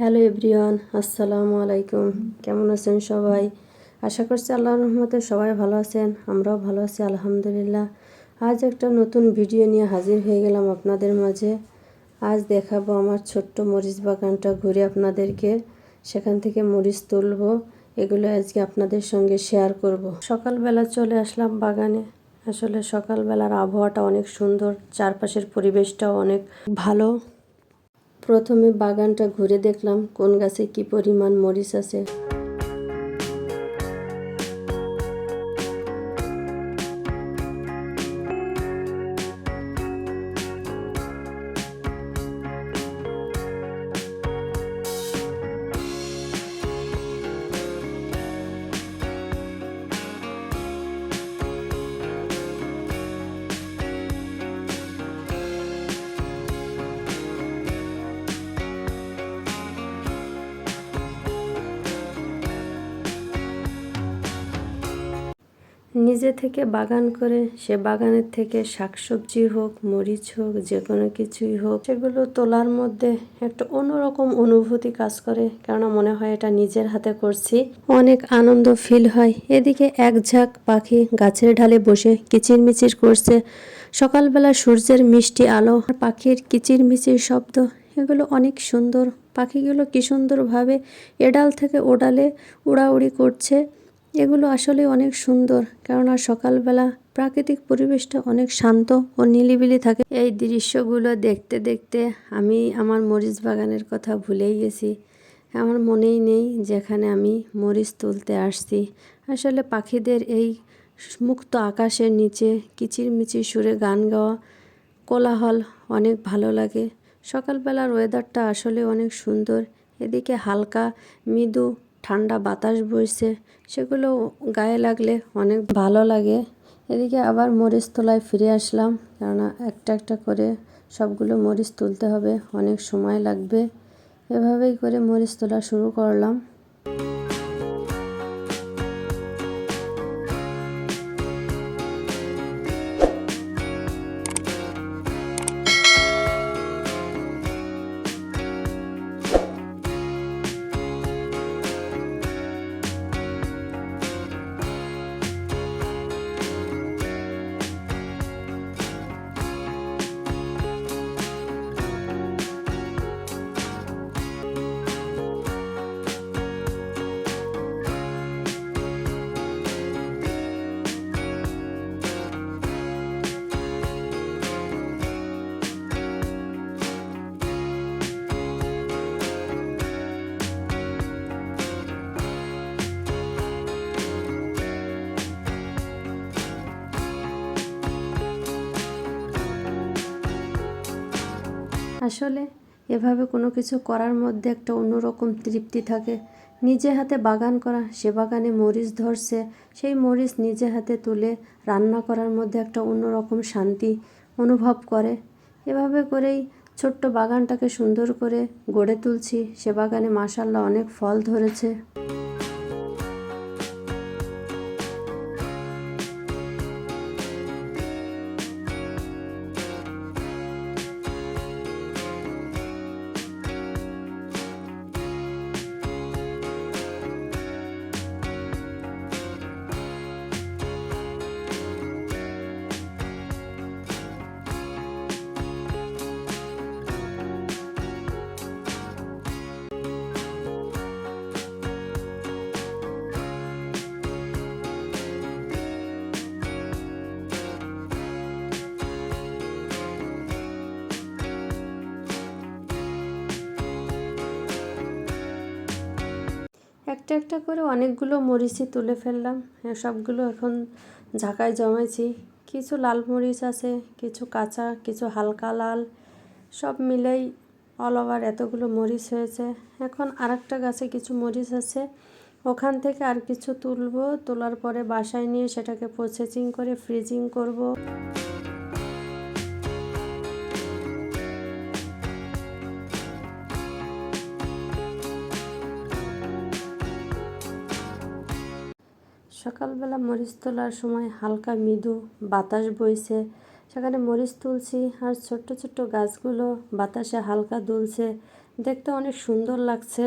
Hello everyone, আসসালামু আলাইকুম। কেমন আছেন সবাই? আশা করছি আল্লাহর রহমতে সবাই ভালো আছেন, আমরাও ভালো আছি, আলহামদুলিল্লাহ। আজ একটা নতুন ভিডিও নিয়ে হাজির হয়ে গেলাম আপনাদের মাঝে। আজ দেখাবো আমার ছোট্ট মরিচ বাগানটা ঘুরে আপনাদেরকে। সেখান থেকে মরিচ তুলবো, এগুলো আজকে আপনাদের সঙ্গে শেয়ার করব। সকালবেলা চলে আসলাম বাগানে। আসলে সকালবেলার আবহাওয়াটা অনেক সুন্দর, চারপাশের পরিবেশটাও অনেক ভালো। প্রথমে বাগানটা ঘুরে দেখলাম কোন গাছে কি পরিমাণ মরিচ আছে। নিজে থেকে বাগান করে, সে বাগানের থেকে শাকসবজি হোক, মরিচ হোক, যে কোনো কিছুই হোক, সেগুলো তোলার মধ্যে একটা অন্যরকম অনুভূতি কাজ করে। কেননা মনে হয় এটা নিজের হাতে করছি। অনেক আনন্দ ফিল হয়। এদিকে এক ঝাঁক পাখি গাছের ঢালে বসে কিচিরমিচির করছে। সকালবেলা সূর্যের মিষ্টি আলো পাখির কিচিরমিচির শব্দ, এগুলো অনেক সুন্দর। পাখিগুলো কি সুন্দরভাবে এডাল থেকে ওডালে উড়াউড়ি করছে। এগুলো আসলে অনেক সুন্দর, কেননা সকালবেলা প্রাকৃতিক পরিবেশটা অনেক শান্ত ও নিলিবিলি থাকে। এই দৃশ্যগুলো দেখতে দেখতে আমি আমার মরিচ বাগানের কথা ভুলেই গেছি। আমার মনেই নেই যেখানে আমি মরিচ তুলতে আসছি। আসলে পাখিদের এই মুক্ত আকাশের নিচে কিচিরমিচির সুরে গান গাওয়া কোলাহল অনেক ভালো লাগে। সকালবেলার ওয়েদারটা আসলে অনেক সুন্দর। এদিকে হালকা, মৃদু ঠান্ডা বাতাস বইছে, সেগুলো গায়ে লাগলে অনেক ভালো লাগে। এদিকে আবার মরিচ তোলায় ফিরে আসলাম, কেননা একটা একটা করে সবগুলো মরিচ তুলতে হবে, অনেক সময় লাগবে। এভাবেই করে মরিচ তোলা শুরু করলাম। আসলে এভাবে কোনো কিছু করার মধ্যে একটা অন্যরকম তৃপ্তি থাকে। নিজে হাতে বাগান করা, সে বাগানে মরিচ ধরছে, সেই মরিচ নিজে হাতে তুলে রান্না করার মধ্যে একটা অন্যরকম শান্তি অনুভব করে। এভাবে করেই ছোট্ট বাগানটাকে সুন্দর করে গড়ে তুলছি। সে বাগানে মাসাল্লাহ অনেক ফল ধরেছে। একটা একটা করে অনেকগুলো মরিচই তুলে ফেললাম। হ্যাঁ, সবগুলো এখন ঝাঁকায় জমাইছি কিছু লাল মরিচ আছে কিছু কাঁচা কিছু হালকা লাল সব মিলেই অল ওভার এতগুলো মরিচ হয়েছে। এখন আরেকটা গাছে কিছু মরিচ আছে ওখান থেকে আর কিছু তুলবো। তোলার পরে বাসায় নিয়ে সেটাকে প্রসেসিং করে ফ্রিজিং করব। সকালবেলা মরিচ তোলার সময় হালকা মৃদু বাতাস বইছে। সেখানে মরিচ তুলছি আর ছোট্ট ছোট্ট গাছগুলো বাতাসে হালকা দুলছে। দেখতে অনেক সুন্দর লাগছে।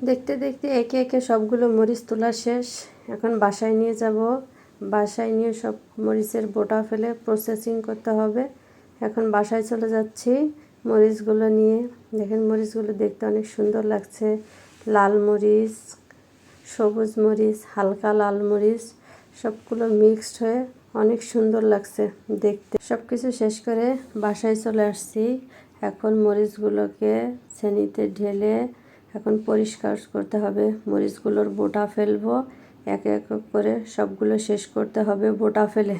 দেখতে দেখতে একে একে সবগুলো মরিচ তোলা শেষ। এখন বাসায় নিয়ে যাব। বাসায় নিয়ে সব মরিচের বোটা ফেলে প্রসেসিং করতে হবে। এখন বাসায় চলে যাচ্ছি মরিচগুলো নিয়ে। দেখেন মরিচগুলো দেখতে অনেক সুন্দর লাগছে। লাল মরিচ, সবুজ মরিচ, হালকা লাল মরিচ, সবগুলো মিক্সড হয়ে অনেক সুন্দর লাগছে দেখতে। সব কিছু শেষ করে বাসায় চলে আসছি। এখন মরিচগুলোকে ছেনিতে ঢেলে এখন পরিষ্কার করতে হবে। মরিচগুলোর বোটা ফেলব। এক এক করে সবগুলো শেষ করতে হবে বোটা ফেলে।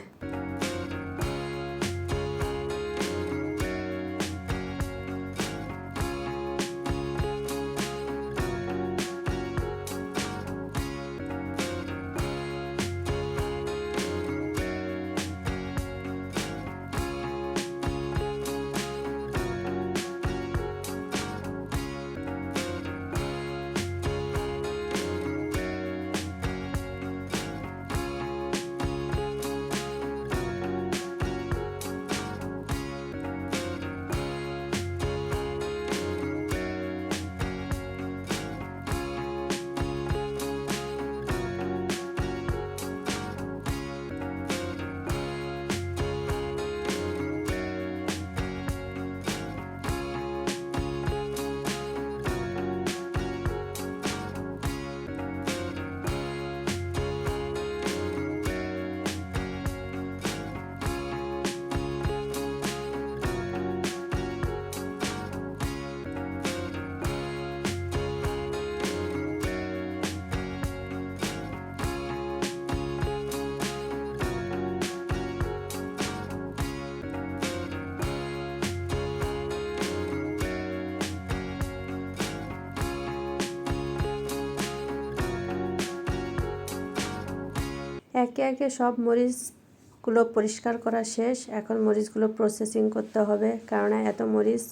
একে একে সব মরিচগুলো পরিষ্কার করা শেষ। এখন মরিচগুলো প্রসেসিং করতে হবে। কেননা এত মরিচ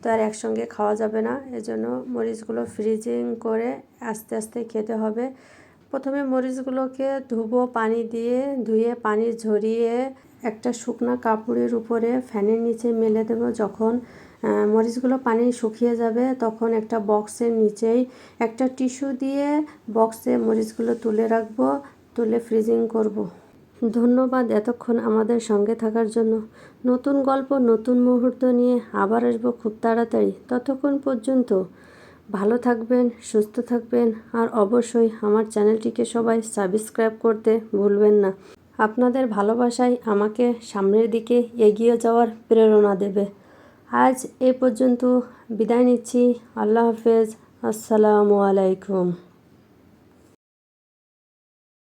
তো আর একসঙ্গে খাওয়া যাবে না। এজন্য মরিচগুলো ফ্রিজিং করে আস্তে আস্তে খেতে হবে। প্রথমে মরিচগুলোকে ধুবো পানি দিয়ে, ধুয়ে পানি ঝরিয়ে একটা শুকনো কাপড়ের উপরে ফ্যানের নিচে মেলে দেব। যখন মরিচগুলো পানি শুকিয়ে যাবে, তখন একটা বক্সের নিচেই একটা টিস্যু দিয়ে বক্সে মরিচগুলো তুলে রাখব। তুলে ফ্রিজিং করব। ধন্যবাদ এতক্ষণ আমাদের সঙ্গে থাকার জন্য। নতুন গল্প, নতুন মুহূর্ত নিয়ে আবার আসব খুব তাড়াতাড়ি। ততক্ষণ পর্যন্ত ভালো থাকবেন, সুস্থ থাকবেন, আর অবশ্যই আমার চ্যানেলটিকে সবাই সাবস্ক্রাইব করতে ভুলবেন না। আপনাদের ভালোবাসাই আমাকে সামনের দিকে এগিয়ে যাওয়ার প্রেরণা দেবে। আজ এ পর্যন্ত বিদায় নিচ্ছি। আল্লাহ হাফেজ। আসসালামু আলাইকুম।